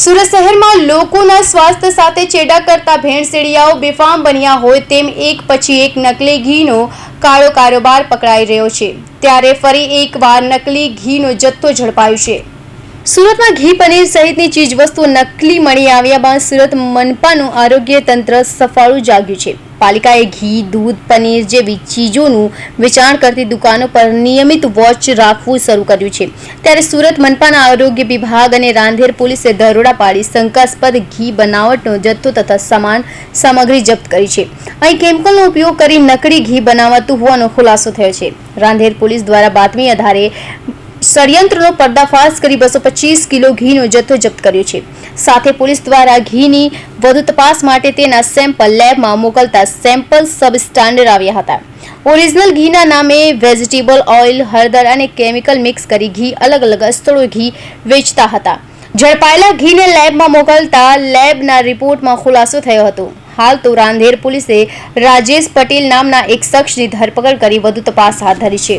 સુરત શહેરમાં લોકોના સ્વાસ્થ્ય સાથે ચેડા કરતા ભેણસેડિયાઓ બેફામ બન્યા હોય તેમ એક પછી એક નકલી ઘીનો કાળો કારોબાર પકડાઈ રહ્યો છે. ત્યારે ફરી એકવાર નકલી ઘીનો જથ્થો ઝડપાયો છે. સુરતમાં ઘી પનીર સહિતની ચીજવસ્તુઓ નકલી મળી આવ્યા બાદ સુરત મનપાનું આરોગ્ય તંત્ર સફાળું જાગ્યું છે. પાલિકાએ ઘી, દૂધ, પનીર જેવી ચીજોનું વેચાણ કરતી દુકાનો પર નિયમિત વોચ રાખવું શરૂ કર્યું છે. ત્યારે સુરત મનપાના આરોગ્ય વિભાગ અને રાંધેર પોલીસે દરોડા પાડી શંકાસ્પદ ઘી બનાવટનો જથ્થો તથા સમાન સામગ્રી જપ્ત કરી છે. અહીં કેમિકલનો ઉપયોગ કરી નકલી ઘી બનાવાતું હોવાનો ખુલાસો થયો છે. રાંધેર પોલીસ દ્વારા બાતમી આધારે ષડયંત્રનો પર્દાફાશ કરી બસો પચીસ કિલો ઘીનો જથ્થો જપ્ત કર્યો છે. સાથે પોલીસ દ્વારા ઘીની વધુ તપાસ માટે તેના સેમ્પલ લેબમાં મોકલતા સેમ્પલ સબ સ્ટાન્ડર્ડ આવ્યા હતા. ઓરિજિનલ ઘીના નામે વેજીટેબલ ઓઇલ, હળદર અને કેમિકલ મિક્સ કરી ઘી, અલગ અલગ સ્થળોએ ઘી વેચતા હતા. ઝડપાયેલા ઘીને લેબમાં મોકલતા લેબના રિપોર્ટમાં ખુલાસો થયો હતો. હાલ તો રાંધેર પોલીસે રાજેશ પટેલ નામના એક શખ્સની ધરપકડ કરી વધુ તપાસ હાથ ધરી છે.